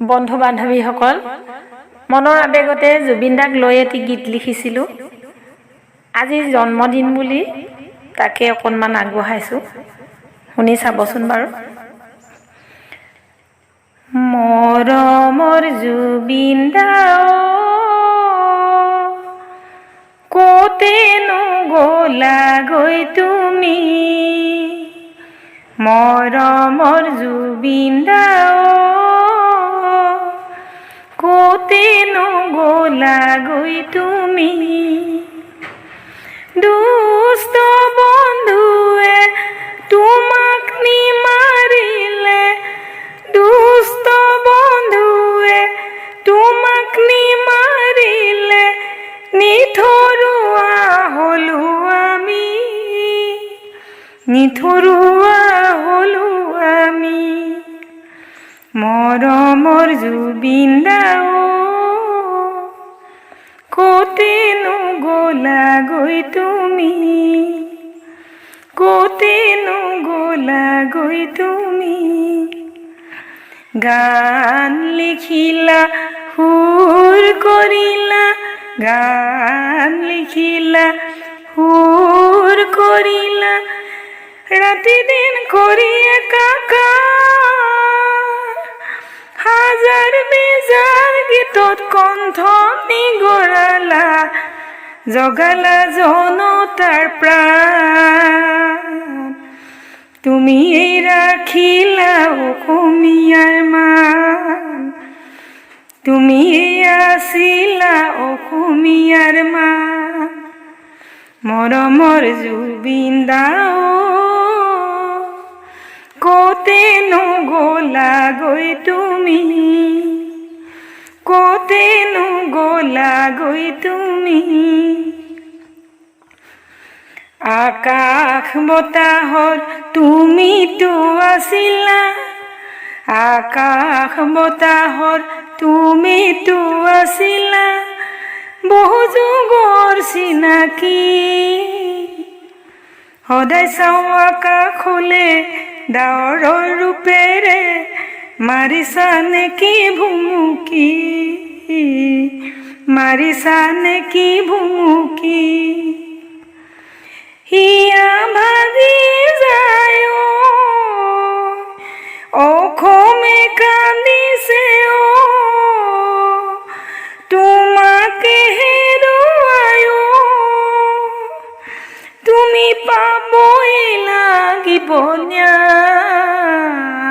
বন্ধু বান্ধৱীসকল মনৰ আৱেগতে জুবিন দাক লৈ এটি গীত লিখিছিলোঁ। আজি জন্মদিন বুলি তাকে অকণমান আগবঢ়াইছোঁ। শুনি চাবচোন বাৰু। মৰমৰ জুবিন দা ক'তেনো গ'লাগৈ তুমি? মৰমৰ জুবিন দা ক'তেনো গ'লাগৈ তুমি। দুষ্ট বন্ধুৱে তোমাক নিমাৰিলে দুষ্ট বন্ধুৱে তোমাক নিমাৰিলে নিথৰুৱা হলো আমি। নিথৰুৱা হলো আমি। মৰমৰ জুবিন দা অ, ক'তেনো গ'লাগৈ তুমি? ক'তেনো গ'লাগৈ তুমি? গান লিখিলা সুৰ কৰিলা গান লিখিলা সুৰ কৰিলা ৰাতি দিন একাকাৰ হাজাৰ বেজাৰ গীতত কণ্ঠ নিগৰালা জগালা জনতাৰ প্ৰাণ তুমি ৰাখিলা অসমীয়াৰ মান। তুমি আছিলা অসমীয়াৰ মান। মৰমৰ জুবিন ক'তেনো গ'লাগৈ তুমি? ক'তেনো গ'লাগৈ তুমি? আকাশ বতাহত তুমিতো আছিলা আকাশ বতাহত তুমিতো আছিলা বহু যুগৰ চিনাকি। সদায় চাওঁ আকাশলে ডাৱৰৰ ৰূপেৰে মাৰিছানে কি ভুমুকি? মাৰিছানে কি ভুমুকি? হিয়া ভাগি যায় অ, অসমে কান্দিছে পাবই লাগিব ন্যায়